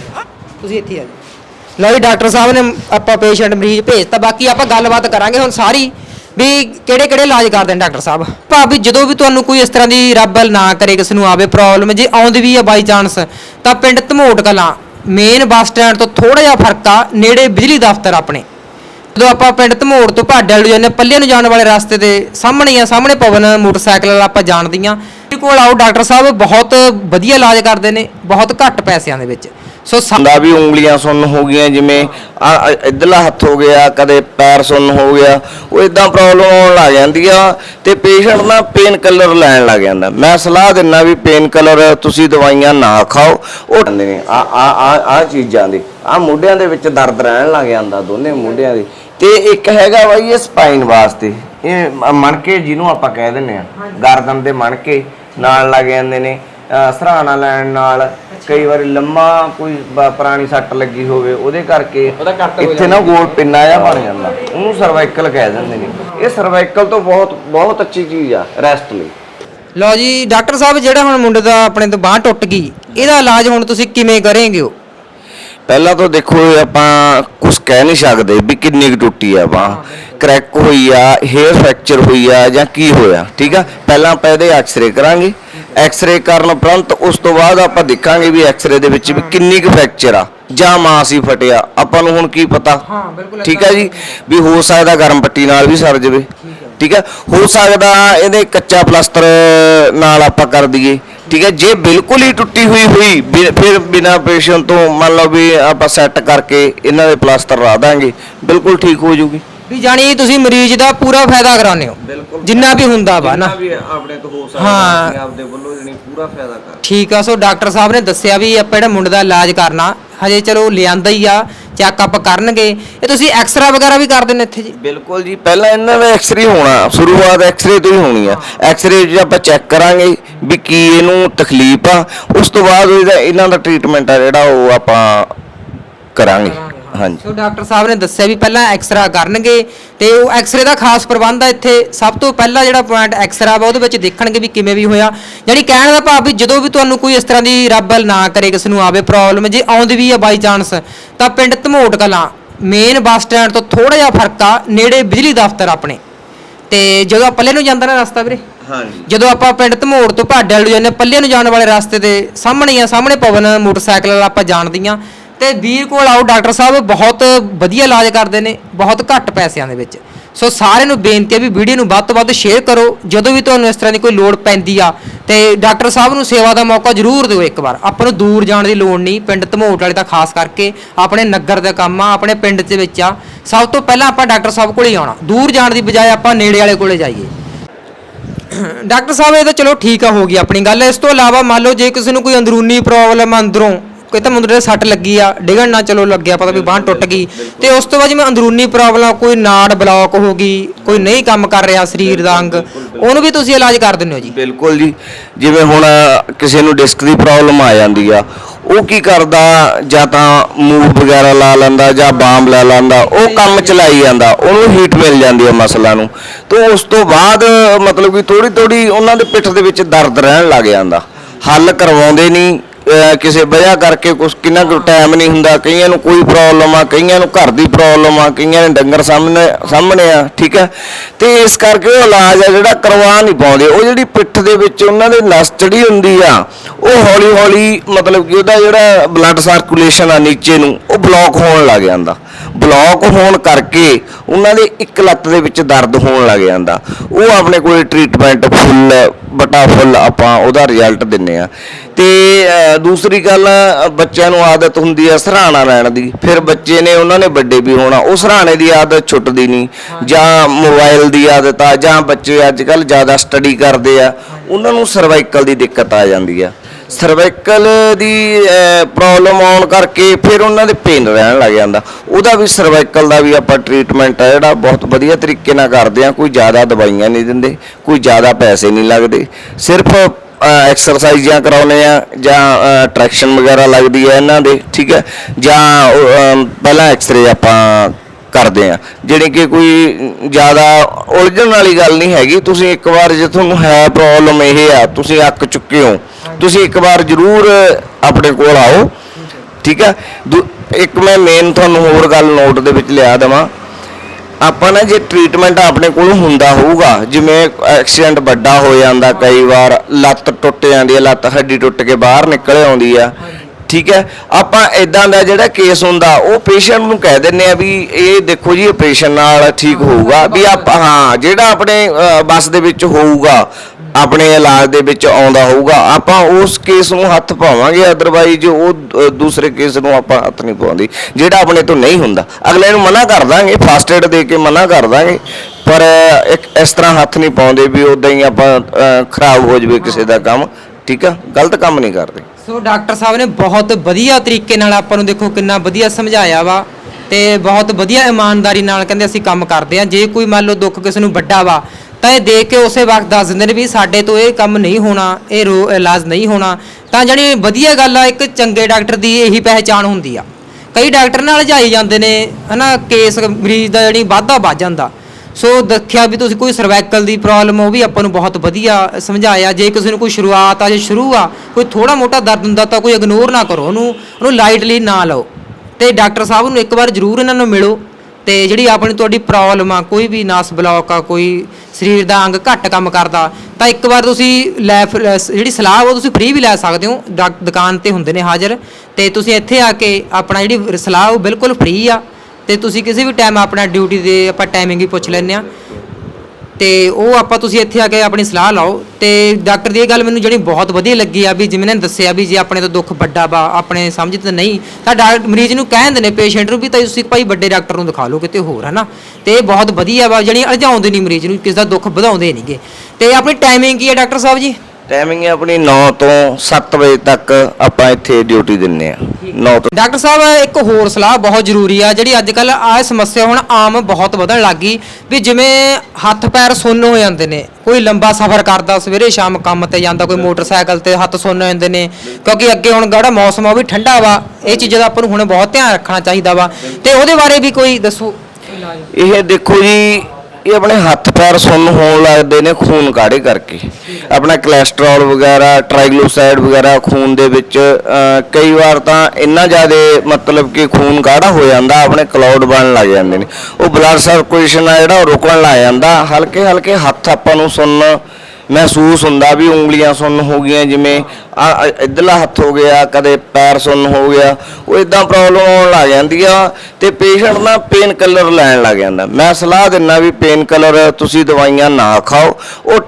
A: ਤੁਸੀਂ ਇੱਥੇ ਆ ਜਾਓ। ਲਓ ਜੀ ਡਾਕਟਰ ਸਾਹਿਬ ਨੇ ਆਪਾਂ ਪੇਸ਼ੈਂਟ ਮਰੀਜ਼ ਭੇਜਤਾ। ਬਾਕੀ ਆਪਾਂ ਗੱਲਬਾਤ ਕਰਾਂਗੇ। ਹੁਣ ਸਾਰੀ ਵੀ ਕਿਹੜੇ ਕਿਹੜੇ ਇਲਾਜ ਕਰਦੇ ਨੇ ਡਾਕਟਰ ਸਾਹਿਬ? ਭਾਵੇਂ ਜਦੋਂ ਵੀ ਤੁਹਾਨੂੰ ਕੋਈ ਇਸ ਤਰ੍ਹਾਂ ਦੀ ਰੱਬ ਨਾ ਕਰੇ ਕਿਸ ਨੂੰ ਆਵੇ ਪ੍ਰੋਬਲਮ ਜੇ ਆਉਂਦੀ ਵੀ ਹੈ ਬਾਈ ਚਾਂਸ ਤਾਂ ਪਿੰਡ Dhamot Kalan main bus stand ਤੋਂ ਥੋੜਾ ਜਿਹਾ ਫ਼ਰਕ ਆ ਨੇੜੇ ਬਿਜਲੀ ਦਫ਼ਤਰ ਆਪਣੇ। ਜਦੋਂ ਆਪਾਂ ਪਿੰਡ ਧਮੋੜ ਤੋਂ ਭਾਡਲ ਨੂੰ ਜਾਂਦੇ ਹਾਂ, ਪੱਲੇ ਨੂੰ ਜਾਣ ਵਾਲੇ ਰਸਤੇ ਦੇ ਸਾਹਮਣੇ ਆ ਸਾਹਮਣੇ ਪਵਨ ਮੋਟਰਸਾਈਕਲ ਵਾਲਾ ਆਪਾਂ ਜਾਣਦੀਆਂ ਇਹਦੇ ਕੋਲ ਆਓ ਡਾਕਟਰ ਸਾਹਿਬ ਬਹੁਤ ਵਧੀਆ ਇਲਾਜ ਕਰਦੇ ਨੇ ਬਹੁਤ ਘੱਟ ਪੈਸਿਆਂ ਦੇ ਵਿੱਚ। ਸੋ ਸਾ-
B: ਦਾ ਵੀ ਉਂਗਲੀਆਂ ਸੁੰਨ ਹੋ ਗਈਆਂ ਜਿਵੇਂ ਆ ਇਧਰਲਾ ਹੱਥ ਹੋ ਗਿਆ ਕਦੇ ਪੈਰ ਸੁੰਨ ਹੋ ਗਿਆ ਉਹ ਇਦਾਂ ਪ੍ਰੋਬਲਮ ਆਉਣ ਲੱਗ ਜਾਂਦੀ ਆ ਤੇ ਪੇਸ਼ੈਂਟ ਨਾ ਪੇਨ ਕਿਲਰ ਲੈਣ ਲੱਗ ਜਾਂਦਾ। ਮੈਂ ਸਲਾਹ ਦਿੰਦਾ ਵੀ ਪੇਨ ਕਿਲਰ ਤੁਸੀਂ ਦਵਾਈਆਂ ਨਾ ਖਾਓ ਉਹ ਨੇ ਆ ਆ ਆ ਆ ਚੀਜ਼ਾਂ ਦੇ ਆ ਮੋਢਿਆਂ ਦੇ ਵਿੱਚ ਦਰਦ ਰਹਿਣ ਲੱਗ ਜਾਂਦਾ ਦੋਨੇ ਮੋਢਿਆਂ ਦੇ। ਤੇ ਇੱਕ ਹੈਗਾ ਬਾਈ ਇਹ ਸਪਾਈਨ ਵਾਸਤੇ ਇਹ ਮਣਕੇ ਜਿਹਨੂੰ ਆਪਾਂ ਕਹਿ ਦਿੰਨੇ ਆ ਗਰਦਨ ਦੇ ਮਣਕੇ ਨਾਲ ਲੱਗ ਜਾਂਦੇ ਨੇ। ਸਰਾਣਾ ਲੈਣ ਨਾਲ ਕਈ ਵਾਰੀ ਲੰਮਾ ਕੋਈ ਬ- ਪੁਰਾਣੀ ਸੱਟ ਲੱਗੀ ਹੋਵੇ ਉਹਦੇ ਕਰਕੇ ਇੱਥੇ ਨਾ ਗੋਲ ਪਿੰਨਾ ਜਿਹਾ ਬਣ ਜਾਂਦਾ। ਉਹਨੂੰ ਸਰਵਾਈਕਲ ਕਹਿ ਦਿੰਦੇ ਨੇ। ਇਹ ਸਰਵਾਈਕਲ ਤੋਂ ਬਹੁਤ ਬਹੁਤ ਅੱਛੀ ਚੀਜ਼ ਆ ਰੈਸਟ ਲਈ।
A: ਲਓ ਜੀ ਡਾਕਟਰ ਸਾਹਿਬ ਜਿਹੜਾ ਹੁਣ ਮੁੰਡੇ ਦਾ ਆਪਣੇ ਤੋਂ ਬਾਹ ਟੁੱਟ ਗਈ ਇਹਦਾ ਇਲਾਜ ਹੁਣ ਤੁਸੀਂ ਕਿਵੇਂ ਕਰੋਗੇ ਹੋ
B: ਪਹਿਲਾਂ ਤਾਂ ਦੇਖੋ ਇਹ ਆਪਾਂ ਕੁਝ ਕਹਿ ਨਹੀਂ ਸਕਦੇ ਵੀ ਕਿੰਨੀ ਕੁ ਟੁੱਟੀ ਆ ਬਾਂਹ। ਕਰੈਕ ਹੋਈ ਆ ਹੇਅਰ ਫ੍ਰੈਕਚਰ ਹੋਈ ਆ ਜਾਂ ਕੀ ਹੋਇਆ ਠੀਕ ਆ? ਪਹਿਲਾਂ ਆਪਾਂ ਇਹਦੇ ਐਕਸ-ਰੇ ਕਰਾਂਗੇ। ਐਕਸ-ਰੇ ਕਰਨ ਉਪਰੰਤ ਉਸ ਤੋਂ ਬਾਅਦ ਆਪਾਂ ਦੇਖਾਂਗੇ ਵੀ ਐਕਸ-ਰੇ ਦੇ ਵਿੱਚ ਵੀ ਕਿੰਨੀ ਕੁ ਫ੍ਰੈਕਚਰ ਆ ਜਾਂ ਮਾਸ ਹੀ ਫਟਿਆ। ਆਪਾਂ ਨੂੰ ਹੁਣ ਕੀ ਪਤਾ?
A: ਹਾਂ, ਬਿਲਕੁਲ
B: ਠੀਕ ਆ ਜੀ? ਵੀ ਹੋ ਸਕਦਾ ਗਰਮ ਪੱਟੀ ਨਾਲ ਵੀ ਸਰ ਜਾਵੇ। ਠੀਕ ਹੈ। ਹੋ? ਸਕਦਾ ਇਹਦੇ ਕੱਚਾ ਪਲਾਸਟਰ ਨਾਲ ਆਪਾਂ ਕਰ ਦਈਏ। ਠੀਕ ਹੈ? ਜੇ ਬਿਲਕੁਲ ਹੀ ਟੁੱਟੀ ਹੋਈ ਹੋਈ ਫਿਰ ਬਿਨਾ ਆਪਰੇਸ਼ਨ ਤੋਂ ਮੰਨ ਲਓ ਵੀ ਆਪਾਂ ਸੈੱਟ ਕਰਕੇ ਇਹਨਾਂ ਦੇ ਪਲਾਸਟਰ ਲਾ ਦਾਂਗੇ। ਬਿਲਕੁਲ ਠੀਕ ਹੋ ਜਾਊਗੀ।
A: ਵੀ ਜਾਣੀ ਤੁਸੀਂ ਮਰੀਜ਼ ਦਾ ਪੂਰਾ ਫਾਇਦਾ ਕਰਾਉਂਦੇ ਹੋ।
B: ਬਿਲਕੁਲ।
A: ਜਿੰਨਾ ਵੀ ਹੁੰਦਾ ਵਾ ਨਾ।
B: ਵੀ ਆਪਣੇ ਤੋਂ ਹੋ
A: ਹਾਂ।
B: ਅਸੀਂ ਆਪਦੇ ਵੱਲੋਂ ਜਣੀ ਪੂਰਾ ਫਾਇਦਾ ਕਰ।
A: ਠੀਕ ਆ ਸੋ ਡਾਕਟਰ ਸਾਹਿਬ ਨੇ ਦੱਸਿਆ ਵੀ ਆਪਾਂ ਜਿਹੜਾ ਮੁੰਡੇ ਦਾ ਇਲਾਜ ਕਰਨਾ ਹਜੇ ਚਲੋ ਲਿਆਂਦਾ ਹੀ ਆ ਚੈੱਕਅਪ ਕਰਨਗੇ। ਇਹ ਤੁਸੀਂ ਐਕਸਰਾ ਵਗੈਰਾ ਵੀ ਕਰਦੇ ਨੇ ਇੱਥੇ ਜੀ?
B: ਬਿਲਕੁਲ ਜੀ ਪਹਿਲਾਂ ਇਹਨਾਂ ਦਾ ਐਕਸ-ਰੇ ਹੋਣਾ ਸ਼ੁਰੂਆਤ ਐਕਸ-ਰੇ ਤੋਂ ਹੀ ਹੋਣੀ ਆ। ਐਕਸ-ਰੇ 'ਚ ਆਪਾਂ ਚੈੱਕ ਕਰਾਂਗੇ ਵੀ ਕੀ ਇਹਨੂੰ ਤਕਲੀਫ ਆ ਉਸ ਤੋਂ ਬਾਅਦ ਇਹਦਾ ਇਹਨਾਂ ਦਾ ਟ੍ਰੀਟਮੈਂਟ ਆ ਜਿਹੜਾ ਉਹ ਆਪਾਂ ਕਰਾਂਗੇ। ਹਾਂਜੀ।
A: ਸੋ ਡਾਕਟਰ ਸਾਹਿਬ ਨੇ ਦੱਸਿਆ ਵੀ ਪਹਿਲਾਂ ਐਕਸਰਾ ਕਰਨਗੇ ਤੇ ਉਹ ਐਕਸਰੇ ਦਾ ਖਾਸ ਪ੍ਰਬੰਧ ਆ ਇੱਥੇ। ਸਭ ਤੋਂ ਪਹਿਲਾਂ ਜਿਹੜਾ ਪੁਆਇੰਟ ਐਕਸਰਾ ਵਾ ਉਹਦੇ ਵਿੱਚ ਦੇਖਣਗੇ ਵੀ ਕਿਵੇਂ ਵੀ ਹੋਇਆ। ਯਾਨੀ ਕਹਿਣ ਦਾ ਭਾਵ ਵੀ ਜਦੋਂ ਵੀ ਤੁਹਾਨੂੰ ਕੋਈ ਇਸ ਤਰ੍ਹਾਂ ਦੀ ਰੱਬਲ ਨਾ ਕਰੇ ਕਿਸ ਨੂੰ ਆਵੇ ਪ੍ਰੋਬਲਮ ਜੇ ਆਉਂਦੀ ਵੀ ਆ ਬਾਈ ਚਾਂਸ ਤਾਂ ਪਿੰਡ Dhamot Kalan main bus stand ਤੋਂ ਥੋੜਾ ਜਿਹਾ ਫ਼ਰਕ ਆ ਨੇੜੇ ਬਿਜਲੀ ਦਫ਼ਤਰ ਆਪਣੇ। ਤੇ ਜਦੋਂ ਪੱਲੇ ਨੂੰ ਜਾਂਦਾ ਨਾ ਰਸਤਾ ਵੀਰੇ?
B: ਹਾਂਜੀ।
A: ਜਦੋਂ ਆਪਾਂ ਪਿੰਡ ਧਮੋੜ ਤੋਂ ਭਾਡਲ ਨੂੰ ਜਾਂਦੇ ਪੱਲੇ ਨੂੰ ਜਾਣ ਵਾਲੇ ਰਸਤੇ ਦੇ ਸਾਹਮਣੇ ਆ ਸਾਹਮਣੇ ਪਵਨ ਮੋਟਰਸਾਈਕਲ ਵਾਲਾ ਆਪਾਂ ਜਾਣਦੀਆਂ ਤੇ ਵੀਰ ਕੋਲ ਆਓ, ਡਾਕਟਰ ਸਾਹਿਬ, ਬਹੁਤ ਵਧੀਆ ਇਲਾਜ ਕਰਦੇ ਨੇ, ਬਹੁਤ ਘੱਟ ਪੈਸਿਆਂ ਦੇ ਵਿੱਚ। ਸੋ ਸਾਰਿਆਂ ਨੂੰ ਬੇਨਤੀ ਹੈ ਵੀ ਵੀਡੀਓ ਨੂੰ ਵੱਧ ਤੋਂ ਵੱਧ ਸ਼ੇਅਰ ਕਰੋ, ਜਦੋਂ ਵੀ ਤੁਹਾਨੂੰ ਇਸ ਤਰ੍ਹਾਂ ਦੀ ਕੋਈ ਲੋੜ ਪੈਂਦੀ ਆ, ਤੇ ਡਾਕਟਰ ਸਾਹਿਬ ਨੂੰ ਸੇਵਾ ਦਾ ਮੌਕਾ ਜ਼ਰੂਰ ਦਿਓ ਇੱਕ ਵਾਰ। ਆਪਾਂ ਨੂੰ ਦੂਰ ਜਾਣ ਦੀ ਲੋੜ ਨਹੀਂ, ਪਿੰਡ ਧਮੋਟ ਵਾਲੇ ਦਾ ਖਾਸ ਕਰਕੇ, ਆਪਣੇ ਨਗਰ ਦਾ ਕੰਮ ਆ, ਆਪਣੇ ਪਿੰਡ ਦੇ ਵਿੱਚ ਆ। ਸਭ ਤੋਂ ਪਹਿਲਾਂ ਆਪਾਂ ਡਾਕਟਰ ਸਾਹਿਬ ਕੋਲ ਹੀ ਆਉਣਾ। ਦੂਰ ਜਾਣ ਦੀ ਬਜਾਏ ਆਪਾਂ ਨੇੜੇ ਵਾਲੇ ਕੋਲੇ ਜਾਈਏ। ਡਾਕਟਰ ਸਾਹਿਬ, ਇਹ ਤਾਂ ਚਲੋ ਠੀਕ ਆ, ਹੋ ਗਈ ਆਪਣੀ ਗੱਲ। ਇਸ ਤੋਂ ਇਲਾਵਾ ਮੰਨ ਲਓ, ਜੇ ਕਿਸੇ ਨੂੰ ਕੋਈ ਅੰਦਰੂਨੀ ਪ੍ਰੋਬਲਮ ਅੰਦਰੋਂ ਕੋਈ ਤਾਂ ਮੁੰਡੇ ਸੱਟ ਲੱਗੀ ਆ, ਡਿਗਣ ਨਾ ਚਲੋ ਲੱਗਿਆ ਪਤਾ ਵੀ ਬਾਂਹ ਟੁੱਟ ਗਈ। ਤੇ ਉਸ ਤੋਂ ਬਾਅਦ ਜਿਵੇਂ ਅੰਦਰੂਨੀ ਪ੍ਰੋਬਲਮ ਕੋਈ ਨਾੜ ਬਲੌਕ ਹੋ ਗਈ, ਕੋਈ ਨਹੀਂ ਕੰਮ ਕਰ ਰਿਹਾ ਸਰੀਰ ਦਾ ਅੰਗ, ਉਹਨੂੰ ਵੀ ਤੁਸੀਂ ਇਲਾਜ ਕਰ ਦਿੰਦੇ ਹੋ ਜੀ।
B: ਬਿਲਕੁਲ ਜੀ। ਜਿਵੇਂ ਹੁਣ ਕਿਸੇ ਨੂੰ ਡਿਸਕ ਦੀ ਪ੍ਰੋਬਲਮ ਆ ਜਾਂਦੀ ਆ, ਉਹ ਕੀ ਕਰਦਾ, ਜਾਂ ਤਾਂ ਮੂਵ ਵਗੈਰਾ ਲਾ ਲੈਂਦਾ, ਜਾਂ ਬਾਮ ਲੈ ਲੈਂਦਾ, ਉਹ ਕੰਮ ਚਲਾਈ ਜਾਂਦਾ, ਉਹਨੂੰ ਹੀਟ ਮਿਲ ਜਾਂਦੀ ਹੈ ਮਸਲਾਂ ਨੂੰ। ਤੇ ਉਸ ਤੋਂ ਬਾਅਦ ਮਤਲਬ ਕਿ ਥੋੜੀ ਥੋੜੀ ਉਹਨਾਂ ਦੇ ਪਿੱਠ ਦੇ ਵਿੱਚ ਦਰਦ ਰਹਿਣ ਲੱਗ ਜਾਂਦਾ। ਹੱਲ ਕਰਵਾਉਂਦੇ ਨਹੀਂ ਕਿਸੇ ਵਜ੍ਹਾ ਕਰਕੇ ਕੁਛ ਕਿੰਨਾ ਕੁ ਟਾਈਮ ਨਹੀਂ ਹੁੰਦਾ, ਕਈਆਂ ਨੂੰ ਕੋਈ ਪ੍ਰੋਬਲਮ ਆ, ਕਈਆਂ ਨੂੰ ਘਰ ਦੀ ਪ੍ਰੋਬਲਮ ਆ, ਕਈਆਂ ਨੇ ਡੰਗਰ ਸਾਹਮਣੇ ਸਾਹਮਣੇ ਆ, ਠੀਕ ਆ ਤੇ ਇਸ ਕਰਕੇ ਉਹ ਇਲਾਜ ਆ ਜਿਹੜਾ ਕਰਵਾ ਨਹੀਂ ਪਾਉਂਦੇ। ਉਹ ਜਿਹੜੀ ਪਿੱਠ ਦੇ ਵਿੱਚ ਉਹਨਾਂ ਦੇ ਨਸ ਚੜੀ ਹੁੰਦੀ ਆ, ਉਹ ਹੌਲੀ ਹੌਲੀ ਮਤਲਬ ਕਿ ਉਹਦਾ ਜਿਹੜਾ ਬਲੱਡ ਸਰਕੂਲੇਸ਼ਨ ਆ ਨੀਚੇ ਨੂੰ, ਉਹ ਬਲੌਕ ਹੋਣ ਲੱਗ ਜਾਂਦਾ। ਬਲੌਕ ਹੋਣ ਕਰਕੇ ਉਹਨਾਂ ਦੇ ਇੱਕ ਲੱਤ ਦੇ ਵਿੱਚ ਦਰਦ ਹੋਣ ਲੱਗ ਜਾਂਦਾ। ਉਹ ਆਪਣੇ ਕੋਲ ਟ੍ਰੀਟਮੈਂਟ ਫੁੱਲ ਬਟਾ ਫੁੱਲ ਆਪਾਂ ਉਹਦਾ ਰਿਜ਼ਲਟ ਦਿੰਨੇ ਆ। ਤੇ ਦੂਸਰੀ ਗੱਲ ਬੱਚਿਆਂ ਨੂੰ ਆਦਤ ਹੁੰਦੀ ਆ ਸਰਾਣਾ ਲੈਣ ਦੀ। ਫਿਰ ਬੱਚੇ ਨੇ ਉਹਨਾਂ ਨੇ ਵੱਡੇ ਵੀ ਹੋਣਾ। ਉਹ ਸਰਾਣੇ ਦੀ ਆਦਤ ਛੁੱਟਦੀ ਨਹੀਂ। ਜਾਂ ਮੋਬਾਈਲ ਦੀ ਆਦਤ ਆ ਜਾਂ ਬੱਚੇ ਅੱਜ ਕੱਲ ਜ਼ਿਆਦਾ ਸਟੱਡੀ ਕਰਦੇ ਆ। ਉਹਨਾਂ ਨੂੰ ਸਰਵਾਈਕਲ ਦੀ ਦਿੱਕਤ ਆ ਜਾਂਦੀ ਆ। ਸਰਵਾਈਕਲ ਦੀ ਪ੍ਰੋਬਲਮ ਆਉਣ ਕਰਕੇ ਫਿਰ ਉਹਨਾਂ ਦੇ ਪੇਨ ਰਹਿਣ ਲੱਗ ਜਾਂਦਾ। ਉਹਦਾ ਵੀ ਸਰਵਾਈਕਲ ਦਾ ਵੀ ਆਪਾਂ ਟ੍ਰੀਟਮੈਂਟ ਹੈ ਜਿਹੜਾ ਬਹੁਤ ਵਧੀਆ ਤਰੀਕੇ ਨਾਲ ਕਰਦੇ ਆ, ਕੋਈ ਜ਼ਿਆਦਾ ਦਵਾਈਆਂ ਨਹੀਂ ਦਿੰਦੇ, ਕੋਈ ਜ਼ਿਆਦਾ ਪੈਸੇ ਨਹੀਂ ਲੱਗਦੇ। ਸਿਰਫ ਐਕਸਰਸਾਈਜ਼ਾਂ ਕਰਾਉਨੇ ਆ, ਜਾਂ ਟਰੈਕਸ਼ਨ ਵਗੈਰਾ ਲੱਗਦੀ ਹੈ ਇਹਨਾਂ ਦੇ, ਠੀਕ ਹੈ? ਜਾਂ ਪਹਿਲਾਂ ਐਕਸਰੇ ਆਪਾਂ ਕਰਦੇ ਆ। ਜਿਹੜੀ ਕਿ ਕੋਈ ਜ਼ਿਆਦਾ ਉਲਝਣ ਵਾਲੀ ਗੱਲ ਨਹੀਂ ਹੈਗੀ। ਤੁਸੀਂ ਇੱਕ ਵਾਰ ਜੇ ਤੁਹਾਨੂੰ ਹੈ ਪ੍ਰੋਬਲਮ ਇਹ ਆ, ਤੁਸੀਂ ਅੱਕ ਚੁੱਕੇ ਹੋ। ਤੁਸੀਂ ਇੱਕ ਵਾਰ ਜ਼ਰੂਰ ਆਪਣੇ ਕੋਲ ਆਓ। ਠੀਕ ਆ? ਦੂ- ਇੱਕ ਮੈਂ ਮੇਨ ਤੁਹਾਨੂੰ ਹੋਰ ਗੱਲ ਨੋਟ ਦੇ ਵਿੱਚ ਲਿਆ ਦੇਵਾਂ। ਆਪਾਂ ਨਾ ਜੇ ਟ੍ਰੀਟਮੈਂਟ ਆਪਣੇ ਕੋਲ ਹੁੰਦਾ ਹੋਊਗਾ, ਜਿਵੇਂ ਐਕਸੀਡੈਂਟ ਵੱਡਾ ਹੋ ਜਾਂਦਾ, ਕਈ ਵਾਰ ਲੱਤ ਟੁੱਟ ਜਾਂਦੀ ਹੈ ਲੱਤ ਹੱਡੀ ਟੁੱਟ ਕੇ ਬਾਹਰ ਨਿਕਲ ਆਉਂਦੀ ਆ। ਠੀਕ ਹੈ? ਆਪਾਂ ਇਦਾਂ ਦਾ ਜਿਹੜਾ ਕੇਸ ਹੁੰਦਾ ਉਹ ਪੇਸ਼ੈਂਟ ਨੂੰ ਕਹਿ ਦਿੰਨੇ ਆ ਵੀ ਇਹ ਦੇਖੋ ਜੀ ਆਪਰੇਸ਼ਨ ਨਾਲ ਠੀਕ ਹੋਊਗਾ। ਵੀ ਆਪਾਂ ਹਾਂ ਜਿਹੜਾ ਆਪਣੇ ਬੱਸ ਦੇ ਵਿੱਚ ਹੋਊਗਾ ਆਪਣੇ ਇਲਾਜ ਦੇ ਵਿੱਚ ਆਉਂਦਾ ਹੋਊਗਾ ਆਪਾਂ ਉਸ ਕੇਸ ਨੂੰ ਹੱਥ ਪਾਵਾਂਗੇ ਅਦਰਵਾਈਜ਼ ਉਹ ਦੂਸਰੇ ਕੇਸ ਨੂੰ ਆਪਾਂ ਹੱਥ ਨਹੀਂ ਪਾਉਂਦੇ। ਜਿਹੜਾ ਆਪਣੇ ਤੋਂ ਨਹੀਂ ਹੁੰਦਾ। ਅਗਲੇ ਨੂੰ ਮਨਾ ਕਰ ਦਾਂਗੇ ਫਸਟ ਏਡ ਦੇ ਕੇ ਮਨਾ ਕਰ ਦਾਂਗੇ ਪਰ ਇੱਕ ਇਸ ਤਰ੍ਹਾਂ ਹੱਥ ਨਹੀਂ ਪਾਉਂਦੇ ਵੀ ਉਦਾਂ ਹੀ ਆਪਾਂ ਖਰਾਬ ਹੋ ਜਾਵੇ ਕਿਸੇ ਦਾ ਕੰਮ। ਠੀਕ ਆ? ਗਲਤ ਕੰਮ ਨਹੀਂ ਕਰਦੇ।
A: ਸੋ ਡਾਕਟਰ ਸਾਹਿਬ ਨੇ ਬਹੁਤ ਵਧੀਆ ਤਰੀਕੇ ਨਾਲ ਆਪਾਂ ਨੂੰ ਦੇਖੋ ਕਿੰਨਾ ਵਧੀਆ ਸਮਝਾਇਆ ਵਾ ਤੇ ਬਹੁਤ ਵਧੀਆ ਇਮਾਨਦਾਰੀ ਨਾਲ ਕਹਿੰਦੇ ਅਸੀਂ ਕੰਮ ਕਰਦੇ ਆ ਜੇ ਕੋਈ ਮੰਨ ਲਓ ਦੁੱਖ ਕਿਸੇ ਨੂੰ ਵੱਡਾ ਵਾ, ਤਾਂ ਇਹ ਦੇਖ ਕੇ ਉਸੇ ਵਕਤ ਦੱਸ ਦਿੰਦੇ ਨੇ ਵੀ ਸਾਡੇ ਤੋਂ ਇਹ ਕੰਮ ਨਹੀਂ ਹੋਣਾ, ਇਹ ਰੋ- ਇਲਾਜ ਨਹੀਂ ਹੋਣਾ। ਤਾਂ ਜਿਹੜੀ ਵਧੀਆ ਗੱਲ ਆ, ਇੱਕ ਚੰਗੇ ਡਾਕਟਰ ਦੀ ਇਹੀ ਪਹਿਚਾਣ ਹੁੰਦੀ ਆ। ਕਈ ਡਾਕਟਰ ਨਾਲ ਜਾਈ ਜਾਂਦੇ ਨੇ, ਹਨਾ, ਕੇਸ ਮਰੀਜ਼ ਦਾ ਜਿਹੜੀ ਵਾਧਾ ਵੱਧ ਜਾਂਦਾ। ਸੋ ਦੇਖਿਆ ਵੀ ਤੁਸੀਂ ਕੋਈ ਸਰਵਾਈਕਲ ਦੀ ਪ੍ਰੋਬਲਮ ਉਹ ਵੀ ਆਪਾਂ ਨੂੰ ਬਹੁਤ ਵਧੀਆ ਸਮਝਾਇਆ। ਜੇ ਕਿਸੇ ਨੂੰ ਕੋਈ ਸ਼ੁਰੂਆਤ ਆ ਜੇ ਸ਼ੁਰੂ ਆ, ਕੋਈ ਥੋੜਾ ਮੋਟਾ ਦਰਦ ਹੁੰਦਾ ਤਾਂ ਕੋਈ ਇਗਨੋਰ ਨਾ ਕਰੋ ਉਹਨੂੰ ਉਹਨੂੰ ਲਾਈਟਲੀ ਨਾ ਲਓ। ਤੇ ਡਾਕਟਰ ਸਾਹਿਬ ਨੂੰ ਇੱਕ ਵਾਰ ਜ਼ਰੂਰ ਇਹਨਾਂ ਨੂੰ ਮਿਲੋ ਤੇ ਜਿਹੜੀ ਆਪਣੀ ਤੁਹਾਡੀ ਪ੍ਰੋਬਲਮ ਆ, ਕੋਈ ਵੀ ਨਾਸ ਬਲੌਕ ਆ, ਕੋਈ ਸਰੀਰ ਦਾ ਅੰਗ ਘੱਟ ਕੰਮ ਕਰਦਾ, ਤਾਂ ਇੱਕ ਵਾਰ ਤੁਸੀਂ ਲੈ ਜਿਹੜੀ ਸਲਾਹ ਉਹ ਤੁਸੀਂ ਫ੍ਰੀ ਵੀ ਲੈ ਸਕਦੇ ਹੋ। ਡਾਕ- ਦੁਕਾਨ ਤੇ ਹੁੰਦੇ ਨੇ ਹਾਜ਼ਰ। ਤੇ ਤੁਸੀਂ ਇੱਥੇ ਆ ਕੇ ਆਪਣਾ ਜਿਹੜੀ ਸਲਾਹ ਉਹ ਬਿਲਕੁਲ ਫ੍ਰੀ ਆ। ਤੇ ਤੁਸੀਂ ਕਿਸੇ ਵੀ ਟਾਈਮ ਆਪਣਾ ਡਿਊਟੀ ਦੇ ਆਪਾਂ ਟਾਈਮਿੰਗ ਹੀ ਪੁੱਛ ਲੈਂਦੇ ਆ ਤੇ ਉਹ ਆਪਾਂ ਤੁਸੀਂ ਇੱਥੇ ਆ ਕੇ ਆਪਣੀ ਸਲਾਹ ਲਾਓ। ਤੇ ਡਾਕਟਰ ਦੀ ਇਹ ਗੱਲ ਮੈਨੂੰ ਜਿਹੜੀ ਬਹੁਤ ਵਧੀਆ ਲੱਗੀ ਆ ਵੀ ਜਿਵੇਂ ਇਹਨਾਂ ਨੇ ਦੱਸਿਆ ਵੀ ਜੇ ਆਪਣੇ ਤੋਂ ਦੁੱਖ ਵੱਡਾ ਵਾ, ਆਪਣੇ ਸਮਝ ਤੇ ਨਹੀਂ, ਤਾਂ ਡਾਕਟਰ ਮਰੀਜ਼ ਨੂੰ ਕਹਿ ਦਿੰਦੇ ਨੇ ਪੇਸ਼ੈਂਟ ਨੂੰ ਵੀ ਤਾਂ ਤੁਸੀਂ ਭਾਈ ਵੱਡੇ ਡਾਕਟਰ ਨੂੰ ਦਿਖਾ ਲਓ ਕਿਤੇ ਹੋਰ, ਹਨਾ? ਤੇ ਇਹ ਬਹੁਤ ਵਧੀਆ ਵਾ ਜਿਹੜੀ ਅਲਝਾਉਂਦੇ ਨਹੀਂ ਮਰੀਜ਼ ਨੂੰ, ਕਿਸੇ ਦਾ ਦੁੱਖ ਵਧਾਉਂਦੇ ਨਹੀਂਗੇ। ਤੇ ਆਪਣੀ ਟਾਈਮਿੰਗ ਕੀ ਹੈ ਡਾਕਟਰ ਸਾਹਿਬ ਜੀ?
B: ਟਾਈਮਿੰਗ ਹੈ ਆਪਣੀ 9 ਤੋਂ 7 ਵਜੇ ਤੱਕ ਆਪਾਂ ਇੱਥੇ ਡਿਊਟੀ ਦਿੰਨੇ ਆ 9 ਤੋਂ
A: ਡਾਕਟਰ ਸਾਹਿਬ ਇੱਕ ਹੋਰ ਸਲਾਹ ਬਹੁਤ ਜ਼ਰੂਰੀ ਆ ਜਿਹੜੀ ਅੱਜ ਕੱਲ ਆ ਸਮੱਸਿਆ ਹੁਣ ਆਮ ਬਹੁਤ ਵਧਣ ਲੱਗੀ ਵੀ ਜਿਵੇਂ ਹੱਥ ਪੈਰ ਸੁੰਨ ਹੋ ਜਾਂਦੇ ਨੇ ਕੋਈ ਲੰਬਾ ਸਫ਼ਰ ਕਰਦਾ ਸਵੇਰੇ ਸ਼ਾਮ ਕੰਮ ਤੇ ਜਾਂਦਾ ਕੋਈ ਮੋਟਰਸਾਈਕਲ ਤੇ ਹੱਥ ਸੁੰਨ ਹੋ ਜਾਂਦੇ ਨੇ ਕਿਉਂਕਿ ਅੱਗੇ ਹੁਣ ਗੜਾ ਮੌਸਮ ਆ ਉਹ ਵੀ ਠੰਡਾ ਵਾ ਇਹ ਚੀਜ਼ਾਂ ਦਾ ਆਪਾਂ ਨੂੰ ਹੁਣ ਬਹੁਤ ਧਿਆਨ ਰੱਖਣਾ ਚਾਹੀਦਾ ਵਾ। ਤੇ ਉਹਦੇ ਬਾਰੇ ਵੀ ਕੋਈ ਦੱਸੋ।
B: ਇਹ ਦੇਖੋ ਜੀ ਇਹ ਆਪਣੇ ਹੱਥ ਪੈਰ ਸੁੰਨ ਹੋਣ ਲੱਗਦੇ ਨੇ ਖੂਨ ਕਾੜੇ ਕਰਕੇ। ਆਪਣਾ ਕੋਲੇਸਟ੍ਰੋਲ ਵਗੈਰਾ ਟ੍ਰਾਈਗਲਿਸਰਾਈਡ ਵਗੈਰਾ ਖੂਨ ਦੇ ਵਿੱਚ ਕਈ ਵਾਰ ਤਾਂ ਇੰਨਾ ਜ਼ਿਆਦਾ ਮਤਲਬ ਕਿ ਖੂਨ ਕਾੜਾ ਹੋ ਜਾਂਦਾ, ਆਪਣੇ ਕਲਾਉਡ ਬਣਨ ਲੱਗ ਜਾਂਦੇ ਨੇ। ਉਹ ਬਲੱਡ ਸਰਕੂਲੇਸ਼ਨ ਆ ਜਿਹੜਾ, ਉਹ ਰੁਕਣ ਲੱਗ ਜਾਂਦਾ। ਹਲਕੇ ਹਲਕੇ ਹੱਥ ਆਪਾਂ ਨੂੰ ਸੁੰਨ ਮਹਿਸੂਸ ਹੁੰਦਾ ਵੀ ਉਂਗਲੀਆਂ ਸੁੰਨ ਹੋ ਗਈਆਂ ਜਿਵੇਂ ਆ ਆ ਹੱਥ ਹੋ ਗਿਆ, ਕਦੇ ਪੈਰ ਸੁੰਨ ਹੋ ਗਿਆ, ਉਹ ਇਦਾਂ ਪ੍ਰੋਬਲਮ ਆਉਣ ਲੱਗ ਜਾਂਦੀ ਆ ਤੇ ਪੇਸ਼ੈਂਟ ਨਾ ਪੇਨ ਕਿਲਰ ਲੈਣ ਲੱਗ ਜਾਂਦਾ। ਮੈਂ ਸਲਾਹ ਦਿੰਦਾ ਵੀ ਪੇਨ ਕਿਲਰ ਤੁਸੀਂ ਦਵਾਈਆਂ ਨਾ ਖਾਓ। ਉਹ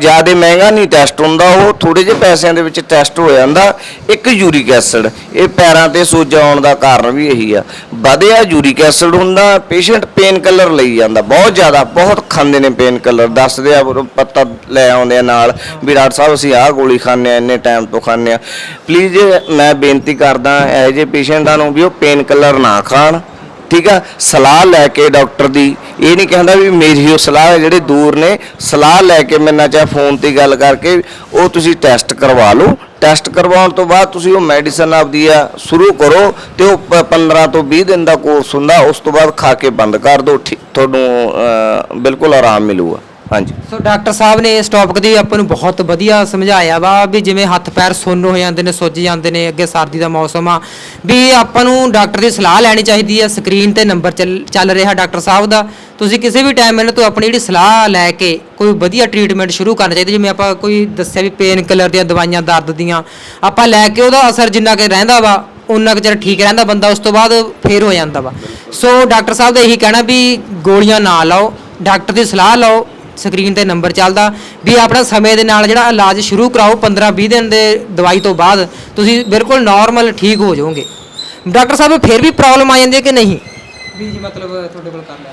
B: ਜ਼ਿਆਦਾ ਮਹਿੰਗਾ ਨਹੀਂ ਟੈਸਟ ਹੁੰਦਾ, ਉਹ ਥੋੜੇ ਜਿਹੇ ਪੈਸਿਆਂ ਦੇ ਵਿੱਚ ਟੈਸਟ ਹੋ ਜਾਂਦਾ। ਇੱਕ ਯੂਰਿਕ ਐਸਿਡ ਇਹ ਪੈਰਾਂ ਤੇ ਸੋਜਾ ਆਉਣ ਦਾ ਕਾਰਨ ਵੀ ਇਹੀ ਆ। ਵਧਿਆ ਯੂਰਿਕ ਐਸਿਡ ਹੁੰਦਾ ਪੇਸ਼ੈਂਟ ਪੇਨ ਕਿਲਰ ਲਈ ਜਾਂਦਾ। ਬਹੁਤ ਜ਼ਿਆਦਾ, ਬਹੁਤ ਖਾਂਦੇ ਨੇ ਪੇਨ ਕਿਲਰ ਦੱਸਦੇ ਆ, ਉਹ ਪੱਤਾ ਲੈ ਆਉਂਦੇ ਆ ਨਾਲ, ਵੀ ਡਾਕਟਰ ਸਾਹਿਬ ਅਸੀਂ ਆਹ ਗੋਲੀ ਖਾਂਦੇ ਆ, ਇੰਨੇ ਟਾਈਮ ਤੋਂ ਖਾਂਦੇ ਆ। ਪਲੀਜ਼ ਮੈਂ ਬੇਨਤੀ ਕਰਦਾ, ਇਹ ਜੇ ਪੇਸ਼ੈਂਟਾਂ ਨੂੰ ਵੀ ਉਹ ਪੇਨ ਕਿਲਰ ਨਾ ਖਾਣ। ਠੀਕ ਆ, ਸਲਾਹ ਲੈ ਕੇ ਡਾਕਟਰ ਦੀ। ਇਹ ਨਹੀਂ ਕਹਿੰਦਾ ਵੀ ਮੇਰੀ ਉਹ ਸਲਾਹ ਹੈ, ਜਿਹੜੇ ਦੂਰ ਨੇ, ਸਲਾਹ ਲੈ ਕੇ ਮੇਰੇ ਨਾਲ ਚਾਹੇ ਫੋਨ ਤੇ ਗੱਲ ਕਰਕੇ ਉਹ ਤੁਸੀਂ ਟੈਸਟ ਕਰਵਾ ਲਓ। ਟੈਸਟ ਕਰਵਾਉਣ ਤੋਂ ਬਾਅਦ ਤੁਸੀਂ ਉਹ ਮੈਡੀਸਨ ਆਪਦੀ ਆ ਸ਼ੁਰੂ ਕਰੋ ਤੇ ਉਹ ਪ- 15 ਤੋਂ 20 ਦਿਨ ਦਾ ਕੋਰਸ ਹੁੰਦਾ, ਉਸ ਤੋਂ ਬਾਅਦ ਖਾ ਕੇ ਬੰਦ ਕਰ ਦਿਓ, ਠੀ- ਤੁਹਾਨੂੰ ਬਿਲਕੁਲ ਆਰਾਮ ਮਿਲੂਗਾ। ਹਾਂਜੀ।
A: ਸੋ ਡਾਕਟਰ ਸਾਹਿਬ ਨੇ ਇਸ ਟੌਪਿਕ ਦੀ ਆਪਾਂ ਨੂੰ ਬਹੁਤ ਵਧੀਆ ਸਮਝਾਇਆ ਵਾ ਵੀ ਜਿਵੇਂ ਹੱਥ ਪੈਰ ਸੁੰਨ ਹੋ ਜਾਂਦੇ ਨੇ, ਸੁੱਜ ਜਾਂਦੇ ਨੇ, ਅੱਗੇ ਸਰਦੀ ਦਾ ਮੌਸਮ ਆ, ਵੀ ਆਪਾਂ ਨੂੰ ਡਾਕਟਰ ਦੀ ਸਲਾਹ ਲੈਣੀ ਚਾਹੀਦੀ ਆ ਸਕਰੀਨ ਤੇ ਨੰਬਰ ਚੱਲ ਚੱਲ ਰਿਹਾ ਡਾਕਟਰ ਸਾਹਿਬ ਦਾ। ਤੁਸੀਂ ਕਿਸੇ ਵੀ ਟਾਈਮ ਇਹਨਾਂ ਤੋਂ ਆਪਣੀ ਜਿਹੜੀ ਸਲਾਹ ਲੈ ਕੇ ਕੋਈ ਵਧੀਆ ਟ੍ਰੀਟਮੈਂਟ ਸ਼ੁਰੂ ਕਰਨਾ ਚਾਹੀਦਾ, ਜਿਵੇਂ ਆਪਾਂ ਕੋਈ ਦੱਸਿਆ ਵੀ ਪੇਨ ਕਿਲਰ ਦੀਆਂ ਦਵਾਈਆਂ, ਦਰਦ ਦੀਆਂ, ਆਪਾਂ ਲੈ ਕੇ ਉਹਦਾ ਅਸਰ ਜਿੰਨਾ ਕਿ ਰਹਿੰਦਾ ਵਾ ਉਨਾ ਕੁ ਚਿਰ ਠੀਕ ਰਹਿੰਦਾ ਬੰਦਾ, ਉਸ ਤੋਂ ਬਾਅਦ ਫੇਰ ਹੋ ਜਾਂਦਾ ਵਾ। ਸੋ ਡਾਕਟਰ ਸਾਹਿਬ ਦਾ ਇਹੀ ਕਹਿਣਾ ਵੀ ਗੋਲੀਆਂ ਨਾ ਲਾਓ ਡਾਕਟਰ ਦੀ ਸਲਾਹ ਲਓ ਸਕਰੀਨ ਤੇ ਨੰਬਰ ਚੱਲਦਾ। ਵੀ ਆਪਣਾ ਸਮੇਂ ਦੇ ਨਾਲ ਜਿਹੜਾ ਇਲਾਜ ਸ਼ੁਰੂ ਕਰਾਓ 15-20 ਦਿਨ ਦੇ ਦਵਾਈ ਤੋਂ ਬਾਅਦ ਤੁਸੀਂ ਬਿਲਕੁਲ ਨਾਰਮਲ ਠੀਕ ਹੋ ਜਾਓਗੇ। ਡਾਕਟਰ ਸਾਹਿਬ ਫਿਰ ਵੀ ਪ੍ਰੋਬਲਮ ਆ ਜਾਂਦੀ ਹੈ ਕਿ ਨਹੀਂ? ਵੀ ਜੀ ਮਤਲਬ ਤੁਹਾਡੇ ਕੋਲ ਕਰ ਲਿਆ।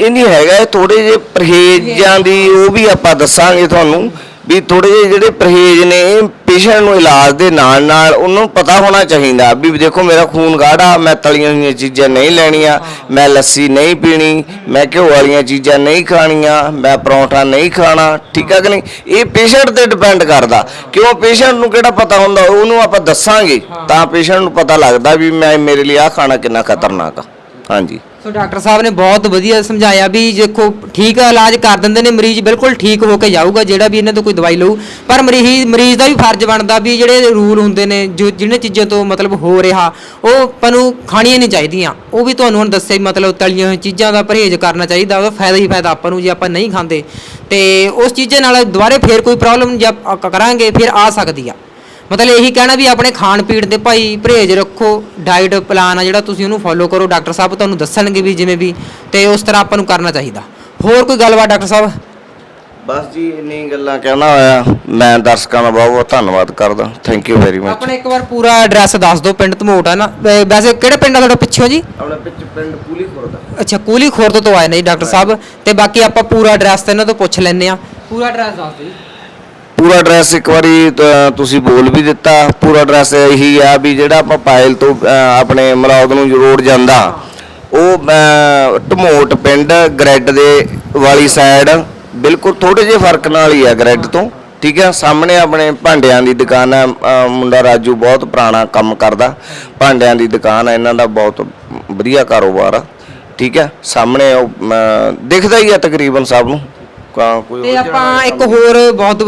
B: ਇਹ ਨਹੀਂ ਹੈਗਾ ਥੋੜੇ ਜਿਹੇ ਪਰਹੇਜ਼ਾਂ ਦੀ ਉਹ ਵੀ ਆਪਾਂ ਦੱਸਾਂਗੇ ਤੁਹਾਨੂੰ। ਵੀ ਥੋੜੇ ਜਿਹੇ ਜਿਹੜੇ ਪਰਹੇਜ਼ ਨੇ, ਪੇਸ਼ੈਂਟ ਨੂੰ ਇਲਾਜ ਦੇ ਨਾਲ ਨਾਲ ਉਹਨੂੰ ਪਤਾ ਹੋਣਾ ਚਾਹੀਦਾ ਵੀ ਦੇਖੋ ਮੇਰਾ ਖੂਨ ਗਾੜਾ, ਮੈਂ ਤਲੀਆਂ ਹੋਈਆਂ ਚੀਜ਼ਾਂ ਨਹੀਂ ਲੈਣੀਆਂ, ਮੈਂ ਲੱਸੀ ਨਹੀਂ ਪੀਣੀ, ਮੈਂ ਘਿਓ ਵਾਲੀਆਂ ਚੀਜ਼ਾਂ ਨਹੀਂ ਖਾਣੀਆਂ, ਮੈਂ ਪਰੌਂਠਾ ਨਹੀਂ ਖਾਣਾ, ਠੀਕ ਆ ਕਿ ਨਹੀਂ? ਇਹ ਪੇਸ਼ੈਂਟ ਤੇ ਡਿਪੈਂਡ ਕਰਦਾ। ਕਿਉਂ ਪੇਸ਼ੈਂਟ ਨੂੰ ਕਿਹੜਾ ਪਤਾ ਹੁੰਦਾ, ਉਹਨੂੰ ਆਪਾਂ ਦੱਸਾਂਗੇ ਤਾਂ ਪੇਸ਼ੈਂਟ ਨੂੰ ਪਤਾ ਲੱਗਦਾ ਵੀ ਮੈਂ ਮੇਰੇ ਲਈ ਆਹ ਖਾਣਾ ਕਿੰਨਾ ਖਤਰਨਾਕ ਆ। ਹਾਂਜੀ।
A: ਸੋ ਡਾਕਟਰ ਸਾਹਿਬ ਨੇ ਬਹੁਤ ਵਧੀਆ ਸਮਝਾਇਆ ਵੀ ਦੇਖੋ, ਠੀਕ ਇਲਾਜ ਕਰ ਦਿੰਦੇ ਨੇ, ਮਰੀਜ਼ ਬਿਲਕੁਲ ਠੀਕ ਹੋ ਕੇ ਜਾਊਗਾ, ਜਿਹੜਾ ਵੀ ਇਹਨਾਂ ਤੋਂ ਕੋਈ ਦਵਾਈ ਲਊ। ਪਰ ਮਰੀਜ਼ ਮਰੀਜ਼ ਦਾ ਵੀ ਫਰਜ਼ ਬਣਦਾ ਵੀ ਜਿਹੜੇ ਰੂਲ ਹੁੰਦੇ ਨੇ, ਜੋ ਜਿਹਨੇ ਚੀਜ਼ਾਂ ਤੋਂ ਮਤਲਬ ਹੋ ਰਿਹਾ, ਉਹ ਆਪਾਂ ਨੂੰ ਖਾਣੀਆਂ ਨਹੀਂ ਚਾਹੀਦੀਆਂ। ਉਹ ਵੀ ਤੁਹਾਨੂੰ ਹੁਣ ਦੱਸਿਆ ਮਤਲਬ ਤਲੀਆਂ ਹੋਈਆਂ ਚੀਜ਼ਾਂ ਦਾ ਪਰਹੇਜ਼ ਕਰਨਾ ਚਾਹੀਦਾ, ਉਹਦਾ ਫਾਇਦਾ ਹੀ ਫਾਇਦਾ ਆਪਾਂ ਨੂੰ ਜੇ ਆਪਾਂ ਨਹੀਂ ਖਾਂਦੇ। ਤੇ ਉਸ ਚੀਜ਼ਾਂ ਨਾਲ ਦੁਬਾਰੇ ਫੇਰ ਕੋਈ ਪ੍ਰੋਬਲਮ ਜੇ ਕਰਾਂਗੇ, ਫਿਰ ਆ ਸਕਦੀ ਆ। ਮਤਲਬ ਇਹੀ ਕਹਿਣਾ ਵੀ ਆਪਣੇ ਖਾਣ ਪੀਣ ਦੇ ਭਾਈ ਪਰਹੇਜ਼ ਰੱਖੋ ਡਾਈਟ ਪਲਾਨ ਆ ਜਿਹੜਾ ਤੁਸੀਂ ਉਹਨੂੰ ਫੋਲੋ ਕਰੋ ਡਾਕਟਰ ਸਾਹਿਬ ਤੁਹਾਨੂੰ ਦੱਸਣਗੇ ਵੀ ਜਿਵੇਂ ਵੀ ਤੇ ਉਸ ਤਰ੍ਹਾਂ ਆਪਾਂ ਨੂੰ ਕਰਨਾ ਚਾਹੀਦਾ। ਹੋਰ ਕੋਈ ਗੱਲਬਾਤ ਡਾਕਟਰ ਸਾਹਿਬ?
B: ਬਸ ਜੀ ਇੰਨੀ ਗੱਲਾਂ ਕਹਿਣਾ ਹੋਇਆ। ਮੈਂ ਦਰਸ਼ਕਾਂ ਦਾ ਬਹੁਤ ਬਹੁਤ ਧੰਨਵਾਦ ਕਰਦਾ। ਥੈਂਕ ਯੂ ਵੈਰੀ ਮਚ
A: ਆਪਣੇ ਇੱਕ ਵਾਰ ਪੂਰਾ ਐਡਰੈਸ ਦੱਸ ਦਿਓ ਪਿੰਡ ਧਮੋਟ ਹੈ ਨਾ। ਵੈਸੇ ਕਿਹੜੇ ਪਿੰਡ ਆ ਤੁਹਾਡਾ ਪਿੱਛੋਂ ਜੀ?
B: ਆਪਣਾ ਪਿੱਛ ਪਿੰਡ ਕੂਲੀ ਖੁਰਦਾ
A: ਅੱਛਾ ਕੂਲੀ ਖੁਰਦ ਤੋਂ ਆਏ ਨੇ ਜੀ ਡਾਕਟਰ ਸਾਹਿਬ। ਤੇ ਬਾਕੀ ਆਪਾਂ ਪੂਰਾ ਐਡਰੈਸ ਤੇ ਇਹਨਾਂ ਤੋਂ ਪੁੱਛ ਲੈਂਦੇ ਆ ਪੂਰਾ ਐਡਰੈਸ ਦੱਸ ਦਿਓ ਜੀ।
B: ਪੂਰਾ ਐਡਰੈਸ ਇੱਕ ਵਾਰੀ ਤੁਸੀਂ ਬੋਲ ਵੀ ਦਿੱਤਾ। ਪੂਰਾ ਐਡਰੈਸ ਇਹੀ ਆ ਵੀ ਜਿਹੜਾ ਆਪਾਂ ਪਾਇਲ ਤੋਂ ਆਪਣੇ ਮਲੌਦ ਨੂੰ ਰੋਡ ਜਾਂਦਾ ਉਹ ਅ, ਢਮੋਟ ਪਿੰਡ ਗ੍ਰੈਡ ਦੇ ਵਾਲੀ ਸਾਈਡ ਬਿਲਕੁਲ ਥੋੜੇ ਜਿਹੇ ਫ਼ਰਕ ਨਾਲ ਹੀ ਆ ਗ੍ਰੈਡ ਤੋਂ ਠੀਕ ਹੈ ਸਾਹਮਣੇ ਆਪਣੇ ਭਾਂਡਿਆਂ ਦੀ ਦੁਕਾਨ ਹੈ ਮੁੰਡਾ ਰਾਜੂ ਬਹੁਤ ਪੁਰਾਣਾ ਕੰਮ ਕਰਦਾ। ਭਾਂਡਿਆਂ ਦੀ ਦੁਕਾਨ ਹੈ ਇਹਨਾਂ ਦਾ ਬਹੁਤ ਵਧੀਆ ਕਾਰੋਬਾਰ ਆ ਠੀਕ ਹੈ ਸਾਹਮਣੇ ਉਹ ਦਿਖਦਾ ਹੀ ਆ ਤਕਰੀਬਨ ਸਭ ਨੂੰ। ਕਾਂ- ਕੋਈ
A: ਤੇ
B: ਉਲਝਣ
A: ਆਪਾਂ
B: ਵਾਲਾ
A: ਇੱਕ
B: ਕੰਮ
A: ਹੋਰ ਬਹੁਤ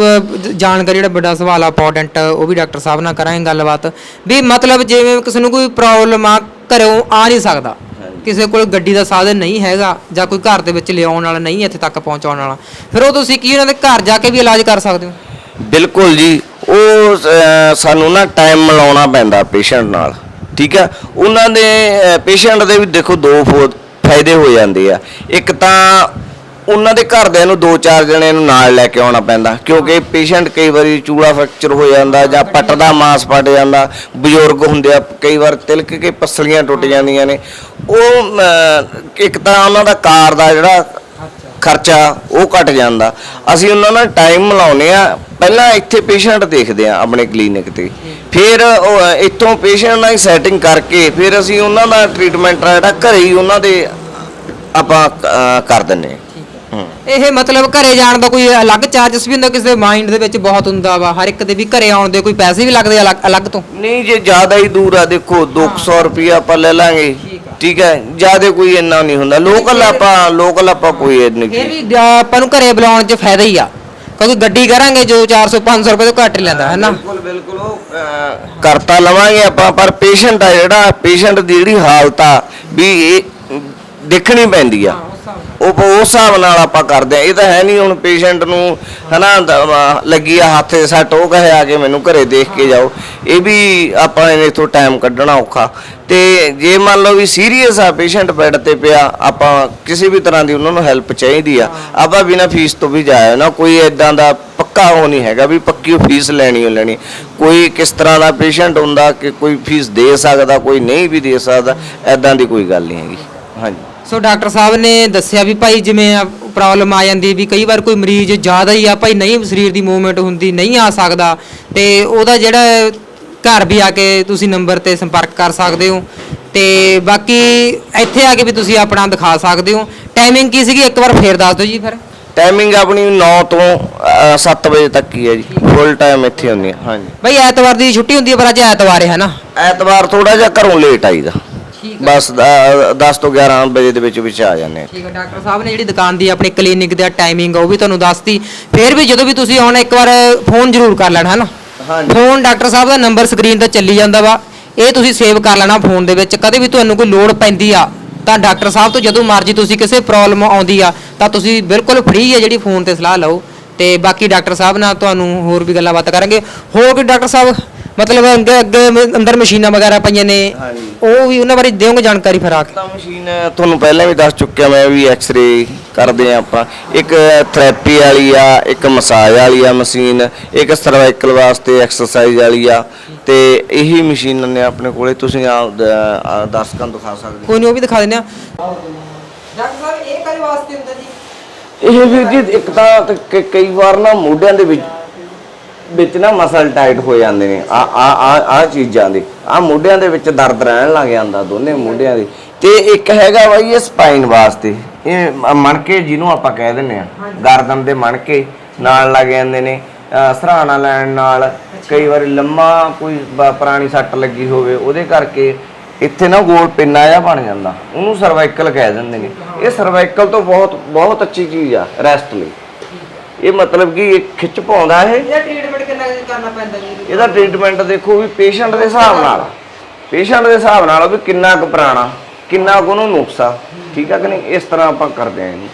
A: ਜਾਣਕਾਰੀ ਜਿਹੜਾ ਵੱਡਾ ਸਵਾਲ ਆ ਇੰਪੋਰਟੈਂਟ ਉਹ ਵੀ ਡਾਕਟਰ ਸਾਹਿਬ ਨਾਲ ਕਰਾਂਗੇ ਗੱਲਬਾਤ। ਵੀ ਮਤਲਬ ਜਿਵੇਂ ਕਿਸੇ ਨੂੰ ਕੋਈ ਪ੍ਰੋਬਲਮ ਆ ਘਰੋਂ ਆ ਨਹੀਂ ਸਕਦਾ। ਕਿਸੇ ਕੋਲ ਗੱਡੀ ਦਾ ਸਾਧਨ ਨਹੀਂ ਹੈਗਾ ਜਾਂ ਕੋਈ ਘਰ ਦੇ ਵਿੱਚ ਲਿਆਉਣ ਵਾਲਾ ਨਹੀਂ ਇੱਥੇ ਤੱਕ ਪਹੁੰਚਾਉਣ ਵਾਲਾ। ਫਿਰ ਉਹ ਤੁਸੀਂ ਕੀ ਉਹਨਾਂ ਦੇ ਘਰ ਜਾ ਕੇ ਵੀ ਇਲਾਜ ਕਰ ਸਕਦੇ ਹੋ?
B: ਬਿਲਕੁਲ ਜੀ। ਉਹ ਅਹ, ਸਾਨੂੰ ਨਾ ਟਾਈਮ ਮਿਲਾਉਣਾ ਪੈਂਦਾ ਪੇਸ਼ੈਂਟ ਨਾਲ। ਠੀਕ ਹੈ ਉਹਨਾਂ ਦੇ ਪੇਸ਼ੈਂਟ ਦੇ ਵੀ ਦੇਖੋ ਦੋ ਫੋ- ਫਾਇਦੇ ਹੋ ਜਾਂਦੇ ਆ। ਇੱਕ ਤਾਂ ਉਹਨਾਂ ਦੇ ਘਰਦਿਆਂ ਨੂੰ ਦੋ ਚਾਰ ਜਣੇ ਨੂੰ ਨਾਲ ਲੈ ਕੇ ਆਉਣਾ ਪੈਂਦਾ ਕਿਉਂਕਿ ਪੇਸ਼ੈਂਟ ਕਈ ਵਾਰੀ ਚੂੜਾ ਫ੍ਰੈਕਚਰ ਹੋ ਜਾਂਦਾ ਜਾਂ ਪੱਟ ਦਾ ਮਾਸ ਫਟ ਜਾਂਦਾ ਬਜ਼ੁਰਗ ਹੁੰਦੇ ਆ ਕਈ ਵਾਰ ਤਿਲਕ ਕੇ ਪਸਲੀਆਂ ਟੁੱਟ ਜਾਂਦੀਆਂ ਨੇ। ਉਹ ਅਹ, ਇੱਕ ਤਾਂ ਉਹਨਾਂ ਦਾ ਕਾਰ ਦਾ ਜਿਹੜਾ ਖਰਚਾ ਉਹ ਘਟ ਜਾਂਦਾ। ਅਸੀਂ ਉਹਨਾਂ ਨਾਲ ਟਾਈਮ ਮਿਲਾਉਂਦੇ ਆ ਪਹਿਲਾਂ ਇੱਥੇ ਪੇਸ਼ੈਂਟ ਦੇਖਦੇ ਆ ਆਪਣੇ ਕਲੀਨਿਕ ਤੇ। ਫਿਰ ਉਹ ਇੱਥੋਂ ਪੇਸ਼ੈਂਟ ਨਾਲ ਸੈਟਿੰਗ ਕਰਕੇ ਫਿਰ ਅਸੀਂ ਉਹਨਾਂ ਦਾ ਟ੍ਰੀਟਮੈਂਟ ਜਿਹੜਾ ਘਰੇ ਹੀ ਉਹਨਾਂ ਦੇ ਆਪਾਂ ਅਹ, ਕਰ ਦਿੰਨੇ ਆ।
A: ਇਹ ਮਤਲਬ ਘਰੇ ਜਾਣ ਦਾ ਕੋਈ ਅਲੱਗ ਚਾਰजेस ਵੀ ਹੁੰਦਾ ਕਿਸੇ ਦੇ ਮਾਈਂਡ ਦੇ ਵਿੱਚ ਬਹੁਤ ਹੁੰਦਾ ਵਾ। ਹਰ ਇੱਕ ਦੇ ਵੀ ਘਰੇ ਆਉਣ ਦੇ ਕੋਈ ਪੈਸੇ ਵੀ ਲੱਗਦੇ ਅਲੱਗ ਅਲੱਗ ਤੋਂ।
B: ਨਹੀਂ ਜੇ ਜ਼ਿਆਦਾ ਹੀ ਦੂਰ ਆ ਦੇਖੋ 200 ਰੁਪਇਆ ਆਪਾਂ ਲੈ ਲਾਂਗੇ। ਠੀਕ ਹੈ ਜ਼ਿਆਦਾ ਕੋਈ ਇੰਨਾ ਨਹੀਂ ਹੁੰਦਾ। ਲੋਕਲ ਆਪਾਂ ਲੋਕਲ ਆਪਾਂ ਕੋਈ ਇੰਨੀ
A: ਫਿਰ ਵੀ ਜ- ਆਪਾਂ ਨੂੰ ਘਰੇ ਬੁਲਾਉਣ 'ਚ ਫਾਇਦਾ ਹੀ ਆ। ਕਿਉਂਕਿ ਗੱਡੀ ਕਰਾਂਗੇ ਜੋ 400 500 ਰੁਪਏ ਤੋਂ ਘੱਟ ਹੀ ਲੈਂਦਾ ਹੈ ਨਾ
B: ਬਿਲਕੁਲ ਬਿਲਕੁਲ ਉਹ ਕਰਤਾ ਲਵਾਂਗੇ ਆਪਾਂ ਪਰ ਪੇਸ਼ੈਂਟ ਆ ਜਿਹੜਾ ਪੇਸ਼ੈਂਟ ਦੀ ਜਿਹੜੀ ਹਾਲਤ ਆ ਵੀ ਇਹ ਦੇਖਣੀ ਪੈਂਦੀ ਆ। ਉਹ ਉਸ ਹਿਸਾਬ ਨਾਲ ਆਪਾਂ ਕਰਦੇ ਆ। ਇਹ ਤਾਂ ਹੈ ਨਹੀਂ ਹੁਣ ਪੇਸ਼ੈਂਟ ਨੂੰ, ਹਨਾ ਦ- ਲੱਗੀ ਆ ਹੱਥ ਦੇ ਸੱਟ, ਉਹ ਕਹੇ ਆ ਕੇ ਮੈਨੂੰ ਘਰੇ ਦੇਖ ਕੇ ਜਾਓ। ਇਹ ਵੀ ਆਪਾਂ ਇਹਨੇ ਤੋਂ ਟਾਈਮ ਕੱਢਣਾ ਔਖਾ। ਤੇ ਜੇ ਮੰਨ ਲਓ ਵੀ ਸੀਰੀਅਸ ਆ ਪੇਸ਼ੈਂਟ ਬੈੱਡ ਤੇ ਪਿਆ, ਆਪਾਂ ਕਿਸੇ ਵੀ ਤਰ੍ਹਾਂ ਦੀ ਉਹਨਾਂ ਨੂੰ ਹੈਲਪ ਚਾਹੀਦੀ ਆ। ਆਪਾਂ ਬਿਨਾਂ ਫੀਸ ਤੋਂ ਵੀ ਜਾਇਆ ਨਾ, ਕੋਈ ਇਦਾਂ ਦਾ ਪੱਕਾ ਉਹ ਨਹੀਂ ਹੈਗਾ ਵੀ ਪੱਕੀ ਉਹ ਫੀਸ ਲੈਣੀ ਹੋ ਲੈਣੀ। ਕੋਈ ਕਿਸ ਤਰ੍ਹਾਂ ਦਾ ਪੇਸ਼ੈਂਟ ਹੁੰਦਾ ਕਿ ਕੋਈ ਫੀਸ ਦੇ ਸਕਦਾ, ਕੋਈ ਨਹੀਂ ਵੀ ਦੇ ਸਕਦਾ ਐਦਾਂ ਦੀ ਕੋਈ ਗੱਲ ਨਹੀਂ ਹੈਗੀ। ਹਾਂਜੀ।
A: ਸੋ ਡਾਕਟਰ ਸਾਹਿਬ ਨੇ ਦੱਸਿਆ ਵੀ ਭਾਈ ਜਿਵੇਂ ਪ੍ਰੋਬਲਮ ਆ ਜਾਂਦੀ ਵੀ ਕਈ ਵਾਰ ਕੋਈ ਮਰੀਜ਼ ਜ਼ਿਆਦਾ ਹੀ ਆ ਭਾਈ ਨਹੀਂ ਸਰੀਰ ਦੀ ਮੂਵਮੈਂਟ ਹੁੰਦੀ ਨਹੀਂ ਆ ਸਕਦਾ ਤੇ ਉਹਦਾ ਜਿਹੜਾ ਘਰ ਵੀ ਆ ਕੇ ਤੁਸੀਂ ਨੰਬਰ ਤੇ ਸੰਪਰਕ ਕਰ ਸਕਦੇ ਹੋ ਤੇ ਬਾਕੀ ਇੱਥੇ ਆ ਕੇ ਵੀ ਤੁਸੀਂ ਆਪਣਾ ਦਿਖਾ ਸਕਦੇ ਹੋ। ਟਾਈਮਿੰਗ ਕੀ ਸੀਗੀ? ਇੱਕ ਵਾਰ ਫੇਰ ਦੱਸ ਦਿਓ ਜੀ ਫਿਰ।
B: ਟਾਈਮਿੰਗ ਆਪਣੀ 9 ਤੋਂ 7 ਵਜੇ ਤੱਕ ਹੀ ਹੈ ਜੀ। ਫੁੱਲ ਟਾਈਮ ਇੱਥੇ ਹੁੰਦੀ ਹੈ ਹਾਂਜੀ।
A: ਭਾਈ ਐਤਵਾਰ ਦੀ ਛੁੱਟੀ ਹੁੰਦੀ ਹੈ ਪਰ ਅੱਜ ਐਤਵਾਰ ਹੈ ਨਾ।
B: ਐਤਵਾਰ ਥੋੜਾ ਜਿਹਾ ਘਰੋਂ ਲੇਟ ਆਈਦਾ।
A: ਠੀਕ
B: ਬਸ 10 ਤੋਂ 11 ਵਜੇ ਦੇ ਵਿੱਚ ਵਿੱਚ ਆ ਜਾਂਦੇ ਹਾਂ
A: ਠੀਕ ਹੈ ਡਾਕਟਰ ਸਾਹਿਬ ਨੇ ਜਿਹੜੀ ਦੁਕਾਨ ਦੀ ਆਪਣੀ ਕਲੀਨਿਕ ਦਾ ਟਾਈਮਿੰਗ ਉਹ ਵੀ ਤੁਹਾਨੂੰ ਦੱਸਤੀ। ਫਿਰ ਵੀ ਜਦੋਂ ਵੀ ਤੁਸੀਂ ਆਉਣਾ ਇੱਕ ਵਾਰ ਫੋਨ ਜ਼ਰੂਰ ਕਰ ਲੈਣਾ ਹੈ ਨਾ
B: ਹਾਂਜੀ।
A: ਫੋਨ ਡਾਕਟਰ ਸਾਹਿਬ ਦਾ ਨੰਬਰ ਸਕਰੀਨ ਤੇ ਚੱਲੀ ਜਾਂਦਾ ਵਾ। ਇਹ ਤੁਸੀਂ ਸੇਵ ਕਰ ਲੈਣਾ ਫੋਨ ਦੇ ਵਿੱਚ। ਕਦੇ ਵੀ ਤੁਹਾਨੂੰ ਕੋਈ ਲੋੜ ਪੈਂਦੀ ਆ ਤਾਂ ਡਾਕਟਰ ਸਾਹਿਬ ਤੋਂ ਜਦੋਂ ਮਰਜ਼ੀ ਤੁਸੀਂ ਕਿਸੇ ਪ੍ਰੋਬਲਮ ਆਉਂਦੀ ਆ ਤਾਂ ਤੁਸੀਂ ਬਿਲਕੁਲ ਫ੍ਰੀ ਹੈ ਜਿਹੜੀ ਫੋਨ ਤੇ ਸਲਾਹ ਲਓ। ਤੇ ਬਾਕੀ ਡਾਕਟਰ ਸਾਹਿਬ ਨਾਲ ਤੁਹਾਨੂੰ ਹੋਰ ਵੀ ਗੱਲਾਂ ਬਾਤ ਕਰਾਂਗੇ। ਹੋਰ ਕੋਈ ਡਾਕਟਰ ਸਾਹਿਬ? ਮਤਲਬ ਅੱਗੇ ਅੱਗੇ ਮ- ਅੰਦਰ ਮਸ਼ੀਨਾਂ ਵਗੈਰਾ ਪਈਆਂ ਨੇ।
B: ਹਾਂਜੀ।
A: ਉਹ ਵੀ ਉਹਨਾਂ ਬਾਰੇ ਦਿਓਗੇ ਜਾਣਕਾਰੀ ਫਿਰ ਆ ਕੇ।
B: ਤਾਂ ਮਸ਼ੀਨ ਤੁਹਾਨੂੰ ਪਹਿਲਾਂ ਵੀ ਦੱਸ ਚੁੱਕਿਆ ਮੈਂ ਵੀ ਐਕਸ-ਰੇ ਕਰਦੇ ਆ ਆਪਾਂ। ਇੱਕ ਥੈਰੇਪੀ ਵਾਲੀ ਆ ਇੱਕ ਮਸਾਜ ਵਾਲੀ ਆ ਮਸ਼ੀਨ ਇੱਕ ਸਰਵਾਈਕਲ ਵਾਸਤੇ ਐਕਸਰਸਾਈਜ਼ ਵਾਲੀ ਆ। ਤੇ ਇਹੀ ਮਸ਼ੀਨ ਨੇ ਆਪਣੇ ਕੋਲੇ ਤੁਸੀਂ ਆ ਦਰਸ਼ਕਾਂ ਨੂੰ ਦਿਖਾ ਸਕਦੇ।
A: ਕੋਈ ਨਹੀਂ ਉਹ ਵੀ ਦਿਖਾ ਦਿੰਦੇ ਆ ਡਾਕਟਰ ਸਾਹਿਬ ਇਹ ਕਦੇ ਵਾਸਤੇ ਹੁੰਦਾ ਜੀ?
B: ਇਹ ਵੀ ਜੀ ਇੱਕ ਤਾਂ ਤੇ ਕ- ਕਈ ਵਾਰ ਨਾ ਮੋਢਿਆਂ ਦੇ ਵਿੱਚ ਵਿੱਚ ਨਾ ਮਸਲ ਟਾਈਟ ਹੋ ਜਾਂਦੇ ਨੇ ਆ ਆ ਆ ਆ ਚੀਜ਼ਾਂ ਦੇ। ਆ ਮੋਢਿਆਂ ਦੇ ਵਿੱਚ ਦਰਦ ਰਹਿਣ ਲੱਗ ਜਾਂਦਾ ਦੋਨੇ ਮੋਢਿਆਂ ਦੇ। ਤੇ ਇੱਕ ਹੈਗਾ ਬਾਈ ਇਹ ਸਪਾਈਨ ਵਾਸਤੇ। ਇਹ ਮ- ਮਣਕੇ ਜਿਹਨੂੰ ਆਪਾਂ ਕਹਿ ਦਿੰਨੇ ਆ। ਗਰਦਨ ਦੇ ਮਣਕੇ ਨਾਲ ਲੱਗ ਜਾਂਦੇ ਨੇ ਅਹ ਸਰਾਣਾ ਲੈਣ ਨਾਲ। ਕਈ ਵਾਰੀ ਲੰਮਾ ਕੋਈ ਬ- ਪੁਰਾਣੀ ਸੱਟ ਲੱਗੀ ਹੋਵੇ ਉਹਦੇ ਕਰਕੇ ਇੱਥੇ ਨਾ ਗੋਲ ਪਿੰਨਾ ਜਿਹਾ ਬਣ ਜਾਂਦਾ। ਉਹਨੂੰ ਸਰਵਾਈਕਲ ਕਹਿ ਦਿੰਦੇ ਨੇ। ਇਹ ਸਰਵਾਈਕਲ ਤੋਂ ਬਹੁਤ ਬਹੁਤ ਅੱਛੀ ਚੀਜ਼ ਆ ਰੈਸਟ ਲਈ। ਇਹ ਮਤਲਬ ਕਿ ਇਹ ਖਿੱਚ ਪਾਉਂਦਾ ਇਹ।
A: ਇਹਦਾ ਟ੍ਰੀਟਮੈਂਟ ਕਿੰਨਾ ਕਰਨਾ ਪੈਂਦਾ ਜੀ?
B: ਇਹਦਾ ਟ੍ਰੀਟਮੈਂਟ ਦੇਖੋ ਵੀ ਪੇਸ਼ੈਂਟ ਦੇ ਹਿਸਾਬ ਨਾਲ। ਪੇਸ਼ੈਂਟ ਦੇ ਹਿਸਾਬ ਨਾਲ ਵੀ ਕਿੰਨਾ ਕੁ ਪੁਰਾਣਾ ਕਿੰਨਾ ਕੁ ਉਹਨੂੰ ਨੁਕਸਾ ਠੀਕ ਆ ਕਿ ਨਹੀਂ? ਇਸ ਤਰ੍ਹਾਂ ਆਪਾਂ ਕਰਦੇ ਆਂ ਜੀ।